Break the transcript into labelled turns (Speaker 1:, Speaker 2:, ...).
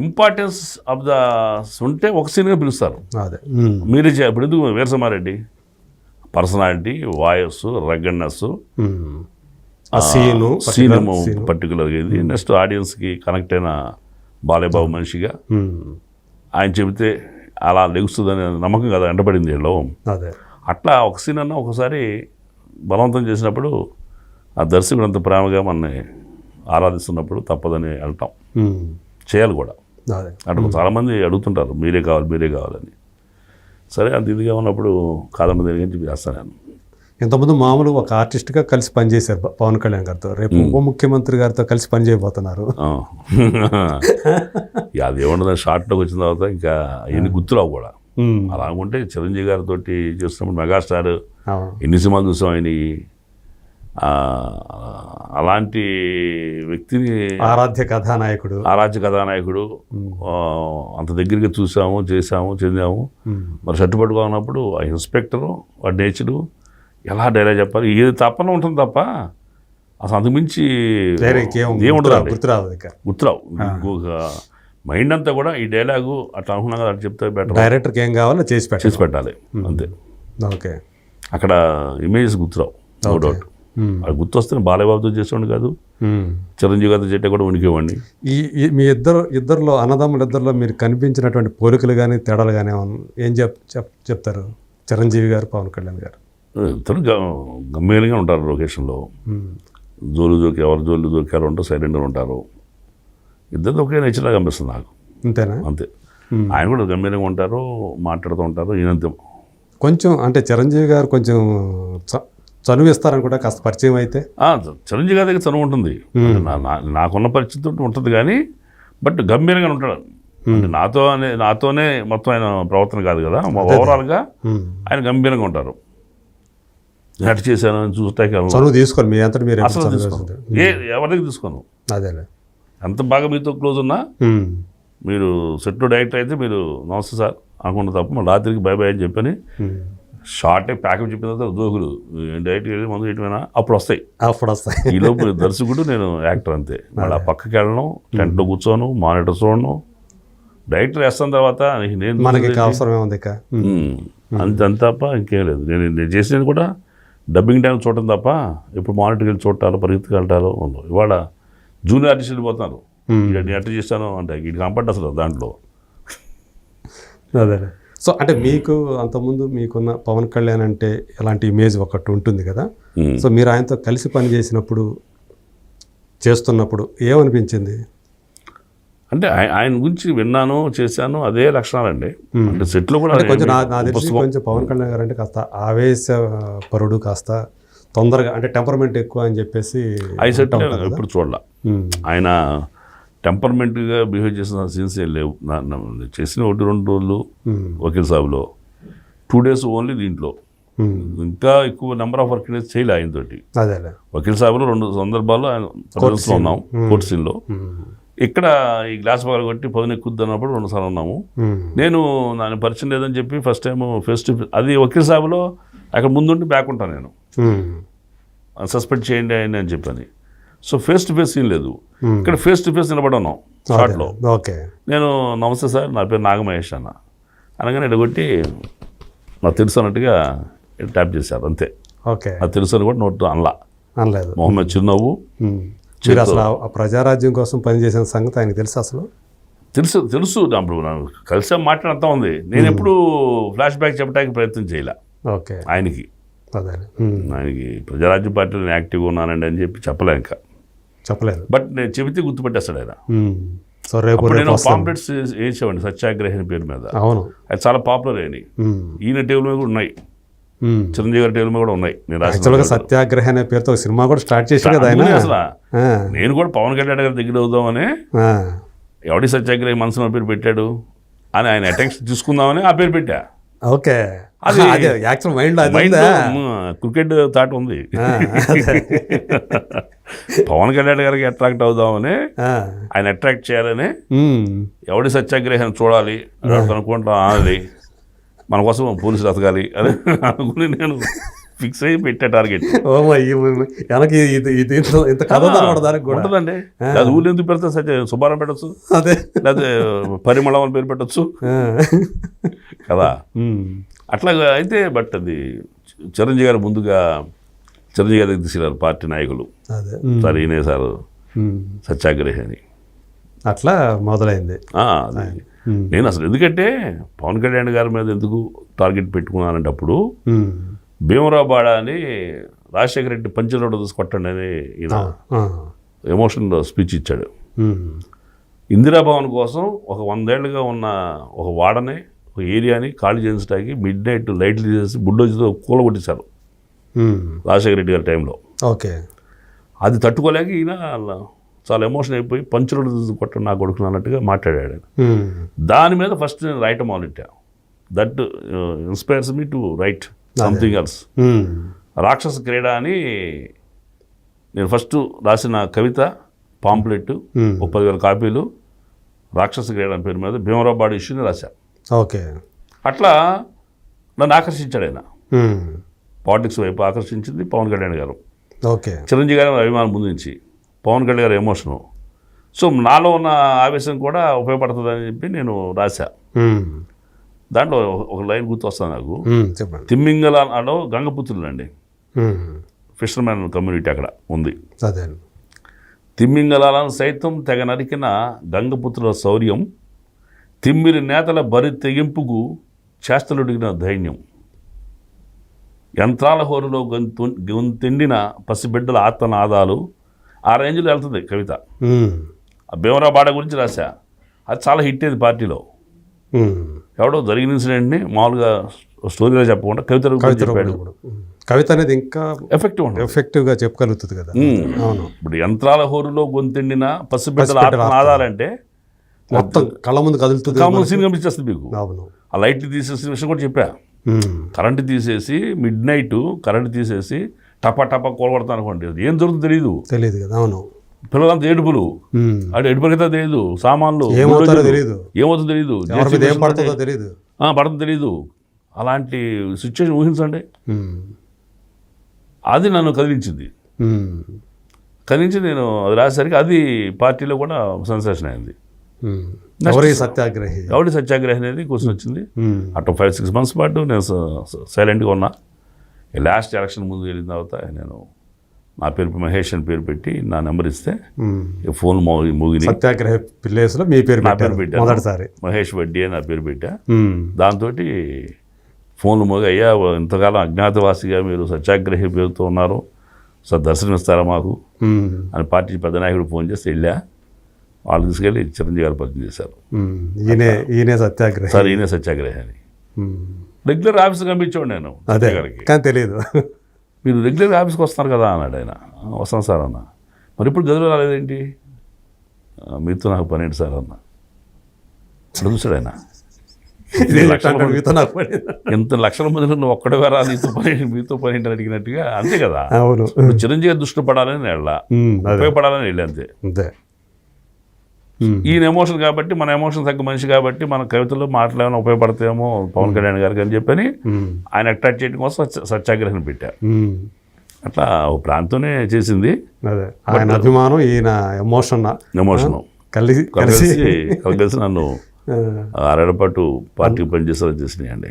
Speaker 1: Importance of the ఉంటే ఒక సీన్గా పిలుస్తారు.
Speaker 2: అదే.
Speaker 1: మీరే ఇప్పుడు ఎందుకు వీరసమారెడ్డి పర్సనాలిటీ వాయిస్.
Speaker 2: ఆ సీను
Speaker 1: సీన్. పర్టికులర్గా ఇది. నెక్స్ట్ ఆడియన్స్కి కనెక్ట్ అయిన బాలేబాబు మనిషిగా. ఆయన చెబితే అలా లెగుస్తుందనే నమ్మకం కదా వెంటబడింది వీళ్ళు
Speaker 2: అదే.
Speaker 1: అట్లా ఒక సీన్ అన్న ఒకసారి బలవంతం చేసినప్పుడు ఆ దర్శకుడు అంత ప్రేమగా మనని ఆరాధిస్తున్నప్పుడు తప్పదని వెళ్తాం. చేయాలి కూడా. అటు చాలామంది అడుగుతుంటారు మీరే కావాలి మీరే కావాలని. సరే అంత ఇదిగా ఉన్నప్పుడు కాదన్న దగ్గర చేస్తాను నేను.
Speaker 2: ఇంతకుముందు మామూలు ఒక ఆర్టిస్ట్గా కలిసి పనిచేశారు పవన్ కళ్యాణ్ గారితో. రేపు ఉప ముఖ్యమంత్రి గారితో కలిసి పని చేయబోతున్నారు.
Speaker 1: ఆ. ఇక అది ఏమన్నా షార్ట్లోకి వచ్చిన తర్వాత ఇంకా ఎన్ని గుర్తురావు కూడా. అలా అనుకుంటే చిరంజీవి గారితో చేస్తున్నప్పుడు మెగాస్టార్. ఎన్ని సినిమాలు చూసాం ఆయన? అలాంటి వ్యక్తిని
Speaker 2: ఆరాధ్య కథానాయకుడు.
Speaker 1: ఆరాధ్య కథానాయకుడు అంత దగ్గరికి చూసాము చేసాము చెందాము. మరి షర్టు పట్టుకున్నప్పుడు ఆ ఇన్స్పెక్టరు వాడి నేచరు ఎలా డైలాగ్ చెప్పాలి? ఏది తప్పన ఉంటుంది తప్ప అసలు
Speaker 2: ఇంకేం
Speaker 1: ఏముండదు
Speaker 2: గుర్తురావు- గుర్తురావు
Speaker 1: మైండ్ అంతా కూడా ఈ డైలాగు అట్లా అనుకున్నాం కదా అట్లా చెప్తే బెటర్.
Speaker 2: డైరెక్టర్కి ఏం కావాలో చేసి పెట్టాలి.
Speaker 1: చేసి పెట్టాలి అంతే.
Speaker 2: ఓకే.
Speaker 1: అక్కడ ఇమేజెస్ గుర్తురావు నో డౌట్. అది గుర్తొస్తే బాలయ్యబాబుతో చేసేవాడిని కాదు. చిరంజీవి గారితో చెట్టే కూడా ఉనికేవాడిని.
Speaker 2: ఈ మీ ఇద్దరు ఇద్దరిలో అన్నదమ్ముల ఇద్దరిలో మీరు కనిపించినటువంటి పోలికలు కానీ తేడాలు కానీ ఏం చెప్ చెప్ చెప్తారు? చిరంజీవి గారు పవన్ కళ్యాణ్ గారు.
Speaker 1: ఇద్దరు గంభీరంగా ఉంటారు లొకేషన్లో. జోలు జోకి ఎవరు జోలు జోకారు ఉంటారు సైలెంట్గా ఉంటారు. ఇద్దరు ఒకే నేచర్లా కనిపిస్తుంది నాకు.
Speaker 2: అంతేనా?
Speaker 1: అంతే. ఆయన కూడా గంభీరంగా ఉంటారు మాట్లాడుతూ ఉంటారు ఈయనంతే.
Speaker 2: కొంచెం అంటే చిరంజీవి గారు కొంచెం చనువు ఇస్తారనుకుంటా కాస్త పరిచయం అయితే.
Speaker 1: చిరంజీవి గారి దగ్గర చనువు ఉంటుంది. నాకున్న పరిస్థితి ఉంటుంది కానీ బట్ గంభీరంగా ఉంటాడు. నాతో నాతోనే మొత్తం ఆయన ప్రవర్తన కాదు కదా. ఓవరాల్గా. ఆయన గంభీరంగా ఉంటారు. నేను అటు చేశాను చూస్తాకి వెళ్ళను.
Speaker 2: చనువు తీసుకోరు మీ అంతటి మీరు
Speaker 1: అసలు తీసుకోను? ఏ ఎవరి దగ్గర తీసుకోను?
Speaker 2: అదేలే.
Speaker 1: ఎంత బాగా మీతో క్లోజ్ ఉన్నా. మీరు సెట్ డైరెక్టర్ అయితే మీరు నమస్తే సార్ అనుకుంటే తప్ప మళ్ళీ రాత్రికి బై బై అని చెప్పని. షార్ట్ ప్యాకప్ చెప్పిన తర్వాత జోకులు డైరెక్ట్ వెళ్ళి మందు చేయటమైనా అప్పుడు వస్తాయి
Speaker 2: అప్పుడు వస్తాయి
Speaker 1: ఈ లోపు దర్శకుడు నేను యాక్టర్ అంతే. మళ్ళీ ఆ పక్కకి వెళ్ళను టెంట్లో కూర్చోను మానిటర్ చూడను. డైరెక్టర్ వేస్తాను తర్వాత నేను
Speaker 2: మనకి ఇక అవసరం ఏముంది ఇక? ఉమ్.
Speaker 1: ఉమ్, అంతే అంత తప్ప ఇంకేం లేదు. నేను నేను చేసేది కూడా డబ్బింగ్ టైం చూడటం తప్ప ఇప్పుడు మానిటర్కి వెళ్ళి చూడటాలు పరిగెత్తుకు వెళ్ళటాలు ఉండవు. ఇవాళ జూనియర్ ఆర్టిస్ట్ వెళ్ళిపోతున్నారు. నేను ఎట్లా చేస్తాను అంటే ఇది కంపట్ అసలు దాంట్లో.
Speaker 2: అదేలే సో అంటే మీకు అంతకుముందు మీకున్న పవన్ కళ్యాణ్ అంటే ఎలాంటి ఇమేజ్ ఒకటి ఉంటుంది కదా. సో మీరు ఆయనతో కలిసి పని చేసినప్పుడు చేస్తున్నప్పుడు ఏమనిపించింది?
Speaker 1: అంటే ఆయ- ఆయన గురించి విన్నాను చేశాను అదే లక్షణాలండి. అంటే సెట్లో కూడా
Speaker 2: కొంచెం పవన్ కళ్యాణ్ గారు అంటే కాస్త ఆవేశపరుడు కాస్త తొందరగా అంటే టెంపర్మెంట్ ఎక్కువ అని చెప్పేసి
Speaker 1: ఐ సెట్
Speaker 2: అంటూ ఉంటారు కదా.
Speaker 1: ఎప్పుడు చూడాల. ఆయన టెంపర్మెంట్గా బిహేవ్ చేసిన సీన్స్ ఏం లేవు. చేసిన ఒకటి రెండు రోజులు వకీల్ సాబులో. టూ డేస్ ఓన్లీ దీంట్లో. ఇంకా ఎక్కువ నెంబర్ ఆఫ్ వర్క్ డేస్ చేయలే ఆయనతోటి వకీల్ సాబులో రెండు సందర్భాల్లో ఆయన ప్రదర్శనలో ఉన్నాం కోర్టు సీన్లో. ఇక్కడ ఈ గ్లాస్ బాగా కొట్టి పొదన ఎక్కుద్ది అన్నప్పుడు రెండు సార్లు ఉన్నాము నేను దాని పరిచయం లేదని చెప్పి ఫస్ట్ టైం ఫేస్ టు అది వకీల్ సాబులో అక్కడ ముందుండి బ్యాక్ ఉంటాను నేను. సస్పెండ్ చేయండి ఆయన అని చెప్పని. So face to face scene లేదు.
Speaker 2: Hmm.
Speaker 1: ఇక్కడ ఫేస్ టు ఫేస్ నిలబడి ఉన్నాం షార్ట్లో
Speaker 2: ఓకే.
Speaker 1: నేను నమస్తే సార్ నా పేరు నాగమహేష్ అన్న. అనగానే ఎడగొట్టి నాకు తెలుసు అన్నట్టుగా ట్యాప్ చేశారు అంతే.
Speaker 2: ఓకే.
Speaker 1: నాకు తెలుసు అని కూడా నోట్ అనలా.
Speaker 2: అనలేదు.
Speaker 1: మొహమ్మద్ చిరునవ్వు
Speaker 2: ఉమ్. మీరు అసలు ఆ- ప్రజారాజ్యం కోసం పనిచేసిన సంగతి ఆయనకు తెలుసు అసలు?
Speaker 1: తెలుసు తెలుసు. అప్పుడు నాకు కలిసే మాట్లాడంతా ఉంది. నేను ఎప్పుడు ఫ్లాష్ బ్యాక్ చెప్పడానికి ప్రయత్నం చేయలే.
Speaker 2: ఓకే.
Speaker 1: ఆయనకి. ఆయనకి ప్రజారాజ్య పార్టీలో నేను యాక్టివ్గా ఉన్నానండి అని చెప్పి చెప్పలే ఇంకా.
Speaker 2: చెప్పలేదు.
Speaker 1: బట్ నేను చెబితే గుర్తుపెట్టేస్తాడు ఆయన.
Speaker 2: సో రేపు
Speaker 1: నేను పాంప్లెట్స్ వేసేవాడిని సత్యాగ్రహి పేరు మీద.
Speaker 2: అవును.
Speaker 1: అది చాలా పాపులర్ అయినాయి ఈయన టేబుల్ మీద కూడా ఉన్నాయి. చిరంజీవి గారి టేబుల్ మీద కూడా ఉన్నాయి. నేను
Speaker 2: యాక్చువల్గా సత్యాగ్రహ అనే పేరుతో సినిమా కూడా స్టార్ట్ చేసి కదా ఆయన.
Speaker 1: అసలు. నేను కూడా పవన్ కళ్యాణ్ గారి దగ్గర అవుదామని ఎవడి సత్యాగ్రహి మనసులో పేరు పెట్టాడు అని ఆయన అటెన్షన్ తీసుకుందామని ఆ పేరు పెట్టా.
Speaker 2: ఓకే.
Speaker 1: అది-
Speaker 2: యాక్చువల్ మైండ్?
Speaker 1: క్రికెట్ థాట్ ఉంది. పవన్ కళ్యాణ్ గారికి అట్రాక్ట్ అవుదామని ఆయన అట్రాక్ట్ చేయాలని ఎవడి సత్యాగ్రహం చూడాలి అని అనుకుంటాం ఆనది మన కోసం పోలీసులు అతకాలి అని అనుకుని నేను ఫిక్స్ అయ్యి పెట్టే టార్గెట్
Speaker 2: వెనక్కి ఇది ఇంత కథ
Speaker 1: ఉంటుందండి. అది ఊళ్ళు ఎందుకు పెడతా సత్య సుబ్బారం పెట్టచ్చు.
Speaker 2: అదే.
Speaker 1: లేకపోతే పరిమళం అని పేరు పెట్టచ్చు. కదా. అట్లా అయితే బట్ అది చిరంజీవి గారు ముందుగా చిరంజీవి గారి దగ్గర తీసుకెళ్ళారు పార్టీ నాయకులు. సార్ ఈయనే సార్. సత్యాగ్రహి అని
Speaker 2: అట్లా మొదలైంది.
Speaker 1: నేను అసలు ఎందుకంటే పవన్ కళ్యాణ్ గారి మీద ఎందుకు టార్గెట్ పెట్టుకున్నానంటే అప్పుడు
Speaker 2: ఉమ్.
Speaker 1: భీమరావు బాడ అని రాజశేఖర రెడ్డి పంచరోడ్ తీసుకొట్టండి అని ఈయన. ఎమోషనల్ స్పీచ్ ఇచ్చాడు. ఇందిరాభవన్ కోసం ఒక వందేళ్ళుగా ఉన్న ఒక వాడని ఒక ఏరియాని ఖాళీ చేయించడానికి మిడ్ నైట్ లైట్లు తీసేసి బుల్డోజర్తో కూలగొట్టేశారు. రాజశేఖర రెడ్డి గారి టైంలో.
Speaker 2: ఓకే.
Speaker 1: అది తట్టుకోలేక ఈయన చాలా ఎమోషన్ అయిపోయి పంచురోడ్ కొట్టండి నా కొడుకుని అన్నట్టుగా మాట్లాడాడు. దాని మీద ఫస్ట్ నేను రాయటం మొదలెట్టా that inspires me to write something else. రాక్షస క్రీడ అని నేను ఫస్ట్ రాసిన కవిత పాంప్లెట్
Speaker 2: ఉమ్.
Speaker 1: ఒక పదివేల కాపీలు రాక్షస క్రీడ అని పేరు మీద భీమరావు బాడి ఇష్యూని రాశా.
Speaker 2: ఓకే.
Speaker 1: అట్లా నన్ను ఆకర్షించాడు ఆయన. పాలిటిక్స్ వైపు ఆకర్షించింది పవన్ కళ్యాణ్ గారు.
Speaker 2: ఓకే.
Speaker 1: చిరంజీవి గారి అభిమానం ముందు నుంచి పవన్ కళ్యాణ్ గారి ఎమోషను. సో నాలో ఉన్న ఆవేశం కూడా ఉపయోగపడుతుందని చెప్పి నేను రాశా. దాంట్లో ఒక- లైన్ గుర్తొస్తుంది నాకు. తిమ్మింగలలో గంగపుత్రులు అండి. ఫిషర్మెన్ కమ్యూనిటీ అక్కడ ఉంది.
Speaker 2: అదే
Speaker 1: తిమ్మింగలాలను సైతం తెగ నరికిన గంగపుత్రుల శౌర్యం తిమ్మిరి నేతల బరి తెగింపుకు చేష్టలుడిగిన ధైర్యం యంత్రాల హోరులో గొంతు గొంతెండిన పసిబిడ్డల ఆత్మనాదాలు ఆ రేంజ్లో వెళ్తుంది కవిత. ఆ భీమరావు బాడ గురించి రాశా. అది చాలా హిట్ అయింది పార్టీలో. ఎవడో జరిగిన ఇన్సిడెంట్ని మామూలుగా స్టోరీలో చెప్పకుండా కవిత
Speaker 2: కవిత
Speaker 1: చెప్పాడు.
Speaker 2: అనేది ఇంకా
Speaker 1: ఎఫెక్టివ్
Speaker 2: ఎఫెక్టివ్గా చెప్పగలుగుతుంది కదా. అవును.
Speaker 1: ఇప్పుడు యంత్రాల హోరులో గొంతెండిన పసిబిడ్డల ఆత్మనాదాలంటే
Speaker 2: మొత్తం కళ్ళ ముందు కదులుతుంది
Speaker 1: కామన్ సీన్ కనిపించేస్తుంది మీకు.
Speaker 2: అవును.
Speaker 1: ఆ లైట్లు తీసేసిన విషయం కూడా చెప్పా. కరెంట్ తీసేసి మిడ్ నైట్ కరెంట్ తీసేసి టపా టపా కోలగొడతాను అనుకోండి ఏం జరుగుతుందో తెలియదు
Speaker 2: తెలియదు కదా అవును.
Speaker 1: పిల్లలంతా ఏడుపులు. అటు ఎడుపులకైతే తెలియదు సామాన్లు.
Speaker 2: తెలియదు
Speaker 1: ఏమవుతుందో తెలియదు
Speaker 2: పడుతుందో తెలియదు
Speaker 1: పడుతుందో తెలియదు అలాంటి సిచ్యువేషన్ ఊహించండి. అది నన్ను కదిలించింది. కదిలించి నేను అది రాసేసరికి అది పార్టీలో కూడా సెన్సేషన్ అయింది.
Speaker 2: ఎవరి సత్యాగ్రహి?
Speaker 1: ఎవడి సత్యాగ్రహం అనేది క్వశ్చన్ వచ్చింది. అటు ఫైవ్ సిక్స్ మంత్స్ పాటు నేను సైలెంట్గా ఉన్నా. లాస్ట్ ఎలక్షన్ ముందు వెళ్ళిన తర్వాత నేను నా పేరు మహేష్ అని పేరు పెట్టి నా నెంబర్ ఇస్తే ఫోన్ మో మూగిని.
Speaker 2: సత్యాగ్రహ ప్లేస్లో మీ పేరు
Speaker 1: నా పేరు పెట్టాను.
Speaker 2: మొదటిసారి.
Speaker 1: మహేష్ వడ్డీ అని నా పేరు పెట్టా. దాంతో ఫోన్లు మోగి అయ్యా ఇంతకాలం అజ్ఞాతవాసిగా మీరు సత్యాగ్రహి పేరుతో ఉన్నారు. సార్ దర్శనమిస్తారా మాకు. అని పార్టీ పెద్ద నాయకుడు ఫోన్ చేసి వెళ్ళా. వాళ్ళు తీసుకెళ్ళి చిరంజీవి గారు పరిచయం చేశారు.
Speaker 2: ఈయనే ఈయనే సత్యాగ్రహి.
Speaker 1: సార్ ఈయనే సత్యాగ్రహి అని
Speaker 2: ఉమ్.
Speaker 1: రెగ్యులర్ ఆఫీస్ కనిపించాడు నేను
Speaker 2: అదే
Speaker 1: గారికి.
Speaker 2: కానీ తెలియదు
Speaker 1: మీరు రెగ్యులర్ ఆఫీస్కి వస్తున్నారు కదా అన్నాడు ఆయన. "ఆ, వస్తాను సార్ అన్న. మరి ఇప్పుడు గదిలో రాలేదేంటి? "ఆ, మీతో నాకు పని ఏంటి సార్ అన్న? అప్పుడు చూశాడు ఆయన. మంది-. ఎంత లక్షల మందిలో నువ్వు ఒక్కడే వేరా నీతో పని మీతో పని ఏంటి అని అడిగినట్టుగా అంతే కదా.
Speaker 2: అవును.
Speaker 1: చిరంజీవి దృష్టి పడాలని వెళ్ళా ఉపయోగపడాలని వెళ్ళి అంతే.
Speaker 2: అంతే.
Speaker 1: ఈయన ఎమోషన్ కాబట్టి మన ఎమోషన్ తగ్గ మనిషి కాబట్టి మన కవితలు మాటలు ఏమైనా ఉపయోగపడతాయేమో పవన్ కళ్యాణ్ గారికి అని చెప్పని. ఆయన అట్రాక్ట్ చేయడం కోసం సత్య- సత్యాగ్రహం పెట్టారు. అట్లా ఒక ప్రాంతంతోనే చేసింది.
Speaker 2: ఆయన అభిమానం ఈయన ఎమోషన్.
Speaker 1: ఎమోషను.
Speaker 2: కలిసి కలిసి
Speaker 1: కలిసి. నన్ను ఆరేళ్ళ పాటు పార్టీ పనిచేసేలా చేసినాయండి.